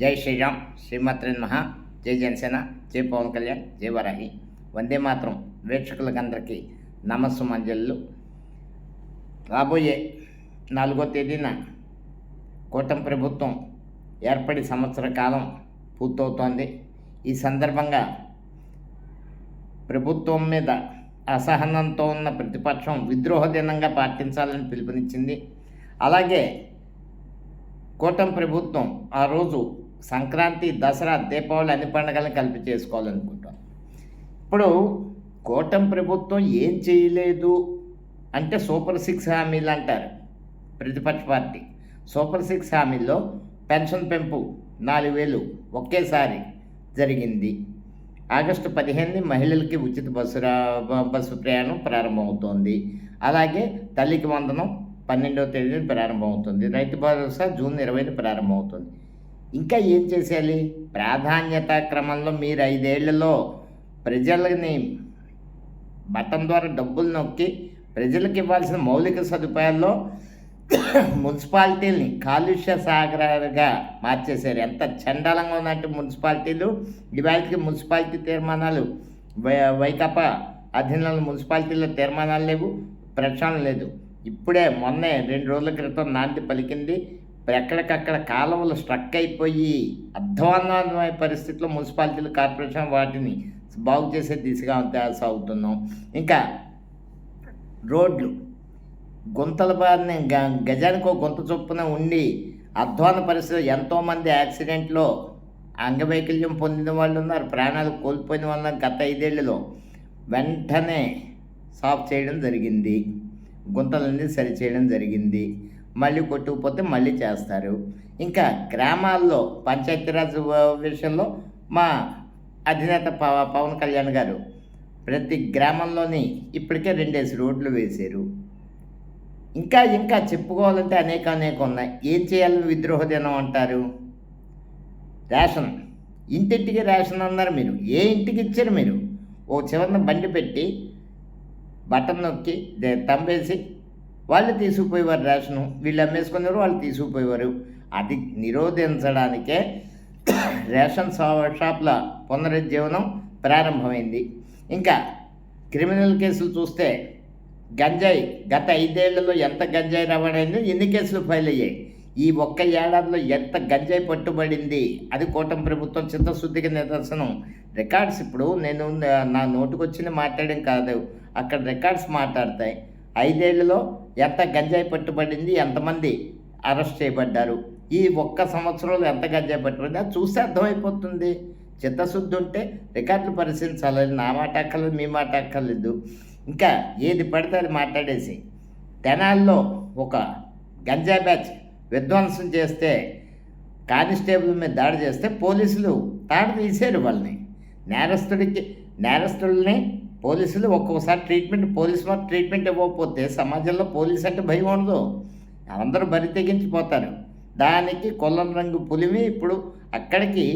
జై శ్రీరామ్. శ్రీమాత్రి మహా జై జనసేన. జై పవన్ కళ్యాణ్. జై వరాహి. వందే మాత్రం వీక్షకులకందరికీ నమస్సు మంజళ్ళు రాబోయే నాలుగో తేదీన కూటమి ప్రభుత్వం ఏర్పడి సంవత్సర కాలం పూర్తవుతోంది. ఈ సందర్భంగా ప్రభుత్వం మీద అసహనంతో ఉన్న ప్రతిపక్షం విద్రోహ దినంగా పాటించాలని పిలుపునిచ్చింది. అలాగే కూటమి ప్రభుత్వం ఆ రోజు సంక్రాంతి దసరా దీపావళి అన్ని పండుగలను కలిపి చేసుకోవాలనుకుంటాం. ఇప్పుడు కూటమి ప్రభుత్వం ఏం చేయలేదు అంటే సూపర్ సిక్స్ హామీలు అంటారు ప్రతిపక్ష పార్టీ. సూపర్ సిక్స్ హామీల్లో పెన్షన్ పెంపు నాలుగు వేలు ఒకేసారి జరిగింది. ఆగస్టు పదిహేను మహిళలకి ఉచిత బస్సు బస్సు ప్రయాణం ప్రారంభమవుతోంది. అలాగే తల్లికి వందనం పన్నెండవ తేదీని ప్రారంభమవుతుంది. రైతు భరోసా జూన్ ఇరవైని ప్రారంభమవుతుంది. ఇంకా ఏం చేసేయాలి? ప్రాధాన్యత క్రమంలో మీరు ఐదేళ్ళలో ప్రజలని బటన్ ద్వారా డబ్బులు నొక్కి ప్రజలకు ఇవ్వాల్సిన మౌలిక సదుపాయాల్లో మున్సిపాలిటీని కాలుష్య సాగరాలుగా మార్చేశారు. ఎంత చండాలంగా ఉన్నట్టు మున్సిపాలిటీలు ఇవాళకి మున్సిపాలిటీ తీర్మానాలు వై వైకాపా అధీనంలో మున్సిపాలిటీలో తీర్మానాలు లేవు ప్రక్షాళన లేదు. ఇప్పుడే మొన్నే రెండు రోజుల క్రితం నాంది పలికింది. ఎక్కడికక్కడ కాలువలు స్ట్రక్ అయిపోయి అధ్వాన్నమైన పరిస్థితిలో మున్సిపాలిటీలు కార్పొరేషన్ వాటిని బాగు చేసే దిశగా సాగుతున్నాం. ఇంకా రోడ్లు. గుంతల బారిన గ- గజానికి ఒక గుంత చొప్పున ఉండి అధ్వాన పరిస్థితిలో ఎంతోమంది యాక్సిడెంట్లో అంగవైకల్యం పొందిన వాళ్ళు ఉన్నారు. ప్రాణాలు కోల్పోయిన వాళ్ళ గత ఐదేళ్ళలో వెంటనే సాఫ్ చేయడం జరిగింది. గుంతలన్నీ సరిచేయడం జరిగింది. మళ్ళీ కొట్టుకుపోతే మళ్ళీ చేస్తారు. ఇంకా గ్రామాల్లో పంచాయతీరాజ్ విషయంలో మా అధినేత పవ పవన్ కళ్యాణ్ గారు ప్రతి గ్రామంలోని ఇప్పటికే రెండేసి రోడ్లు వేశారు. ఇంకా ఇంకా చెప్పుకోవాలంటే అనేక అనేక ఉన్నాయి. ఏం చేయాలని విద్రోహ దినం అంటారు? రేషన్. ఇంటింటికి రేషన్ అన్నారు మీరు. ఏ ఇంటికి ఇచ్చారు మీరు? ఓ చివరిన బండి పెట్టి బటన్ నొక్కి తంబేసి వాళ్ళు తీసుకుపోయేవారు రేషను వీళ్ళు అమ్మేసుకున్నారు వాళ్ళు తీసుకుపోయేవారు. అది నిరోధించడానికే రేషన్ షాప్ల పునరుజ్జీవనం ప్రారంభమైంది. ఇంకా క్రిమినల్ కేసులు చూస్తే గంజాయి గత ఐదేళ్ళలో ఎంత గంజాయి రవాణా ఎన్ని కేసులు ఫైల్ అయ్యాయి ఈ ఒక్క ఏడాదిలో ఎంత గంజాయి పట్టుబడింది? అది కూటమి ప్రభుత్వం చిత్తశుద్ధికి నిదర్శనం. రికార్డ్స్ ఇప్పుడు నేను నా- నా మాట్లాడడం కాదు. అక్కడ రికార్డ్స్ మాట్లాడతాయి. ఐదేళ్ళలో ఎంత గంజాయి పట్టుబడింది ఎంతమంది అరెస్ట్ చేయబడ్డారు ఈ ఒక్క సంవత్సరంలో ఎంత గంజాయి పట్టుబడింది అది చూస్తే అర్థమైపోతుంది. చిత్తశుద్ధి ఉంటే రికార్డులు పరిశీలించాలి నా మాట అక్కర్లేదు మీ మాట అక్కర్లేదు. ఇంకా ఏది పడితే అది మాట్లాడేసి తెనాల్లో ఒక గంజా బ్యాచ్ విధ్వంసం చేస్తే కానిస్టేబుల్ మీద దాడి చేస్తే పోలీసులు తాడు తీశారు వాళ్ళని. నేరస్తుడికి నేరస్తుల్ని పోలీసులు ఒక్కొక్కసారి ట్రీట్మెంట్ పోలీసు వారు ట్రీట్మెంట్ ఇవ్వకపోతే సమాజంలో పోలీస్ అంటే భయం ఉండదు. అందరూ బరి తెగించిపోతారు. దానికి కొల్లం రంగు పులిమి ఇప్పుడు అక్కడికి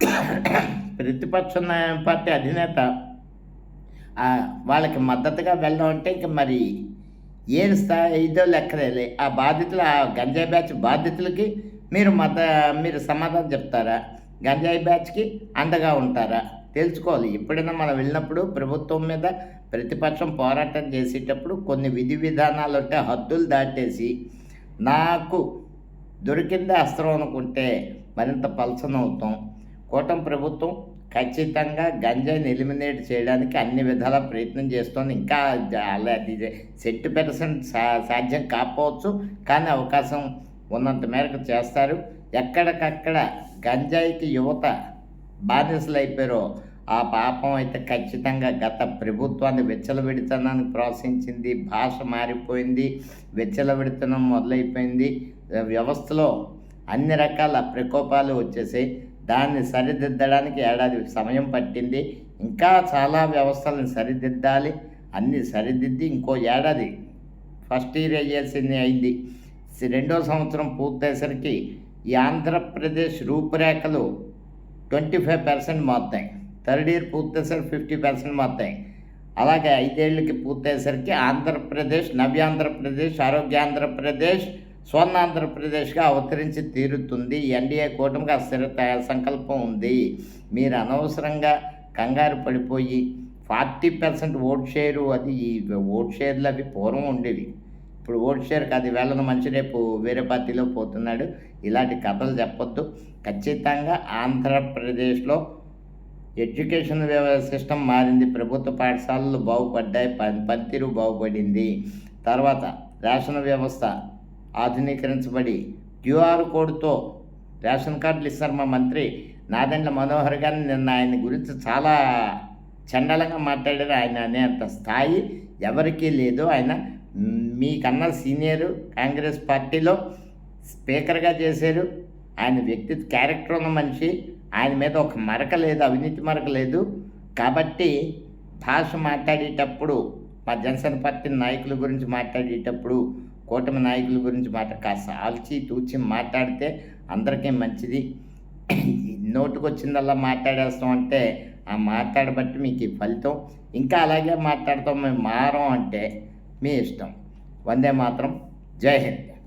ప్రతిపక్ష పార్టీ అధినేత వాళ్ళకి మద్దతుగా వెళ్ళడం అంటే ఇంక మరి ఏ స్థాయి ఇదో ఆ బాధితులు ఆ గంజాయి బ్యాచ్ బాధితులకి మీరు మద మీరు సమాధానం చెప్తారా? గంజాయి బ్యాచ్కి అండగా ఉంటారా? తెలుసుకోవాలి ఎప్పుడైనా మనం వెళ్ళినప్పుడు ప్రభుత్వం మీద ప్రతిపక్షం పోరాటం చేసేటప్పుడు కొన్ని విధి విధానాలు ఉంటే హద్దులు దాటేసి నాకు దొరికిందే అస్త్రం అనుకుంటే మరింత పలసనవుతాం కూటమి ప్రభుత్వం ఖచ్చితంగా గంజాయిని ఎలిమినేట్ చేయడానికి అన్ని విధాల ప్రయత్నం చేస్తుంది. ఇంకా అలా అది సెట్ పెర్సెంట్ సా సాధ్యం కాకపోవచ్చు కానీ అవకాశం ఉన్నంత మేరకు చేస్తారు. ఎక్కడికక్కడ గంజాయికి యువత బానిసలు అయిపోయారో ఆ పాపం అయితే ఖచ్చితంగా గత ప్రభుత్వాన్ని విచ్చలవిడితనానికి ప్రోత్సహించింది. భాష మారిపోయింది విచ్చలవిడితనం మొదలైపోయింది. వ్యవస్థలో అన్ని రకాల ప్రకోపాలు వచ్చేసాయి దాన్ని సరిదిద్దడానికి ఏడాది సమయం పట్టింది. ఇంకా చాలా వ్యవస్థలను సరిదిద్దాలి. అన్ని సరిదిద్ది ఇంకో ఏడాది ఫస్ట్ ఇయర్ అయ్యాల్సింది అయింది. రెండో సంవత్సరం పూర్తయ్యేసరికి ఈ ఆంధ్రప్రదేశ్ రూపురేఖలు ట్వంటీ ఫైవ్ పర్సెంట్ మారుతాయి. థర్డ్ ఇయర్ పూర్తయ్యేసరికి ఫిఫ్టీ పర్సెంట్ మారుతాయి అలాగే ఐదేళ్ళకి పూర్తయ్యేసరికి ఆంధ్రప్రదేశ్ నవ్యాంధ్రప్రదేశ్ ఆరోగ్యాంధ్రప్రదేశ్ స్వర్ణాంధ్రప్రదేశ్గా అవతరించి తీరుతుంది. ఎన్డీఏ కూటమికి ఆ స్థిర సంకల్పం ఉంది. మీరు అనవసరంగా కంగారు పడిపోయి ఫార్టీ పర్సెంట్ ఓట్ షేరు అది ఈ ఓట్ షేర్లు అవి పూర్వం ఉండేవి. ఇప్పుడు ఓట్ షేర్కి అది వెళ్ళని మంచి రేపు వేరే పార్టీలో పోతున్నాడు. ఇలాంటి కథలు చెప్పొద్దు. ఖచ్చితంగా ఆంధ్రప్రదేశ్లో ఎడ్యుకేషన్ సిస్టమ్ మారింది. ప్రభుత్వ పాఠశాలలు బాగుపడ్డాయి. పంతిరు పనితీరు బాగుపడింది. తర్వాత రేషన్ వ్యవస్థ ఆధునీకరించబడి క్యూఆర్ కోడ్తో రేషన్ కార్డులు ఇస్తారు మా మంత్రి నాదెండ్ల మనోహర్ గారిని నిన్న ఆయన గురించి చాలా చండలంగా మాట్లాడారు. ఆయన అనేంత స్థాయి ఎవరికీ లేదు. ఆయన మీకన్నా సీనియరు కాంగ్రెస్ పార్టీలో స్పీకర్గా చేశారు. ఆయన వ్యక్తి క్యారెక్టర్ ఉన్న మనిషి. ఆయన మీద ఒక మరక లేదు అవినీతి మరక లేదు. కాబట్టి భాష మాట్లాడేటప్పుడు మా జనసేన పార్టీ నాయకుల గురించి మాట్లాడేటప్పుడు కూటమి నాయకుల గురించి మాట కాస్త ఆల్చి తూచి మాట్లాడితే అందరికీ మంచిది. నోటుకొచ్చిందల్లా మాట్లాడేస్తాం అంటే ఆ మాట్లాడబట్టి మీకు ఈ ఫలితం. ఇంకా అలాగే మాట్లాడతాం మేము మారం అంటే మీ ఇష్టం. వందే మాత్రం. జై హింద్.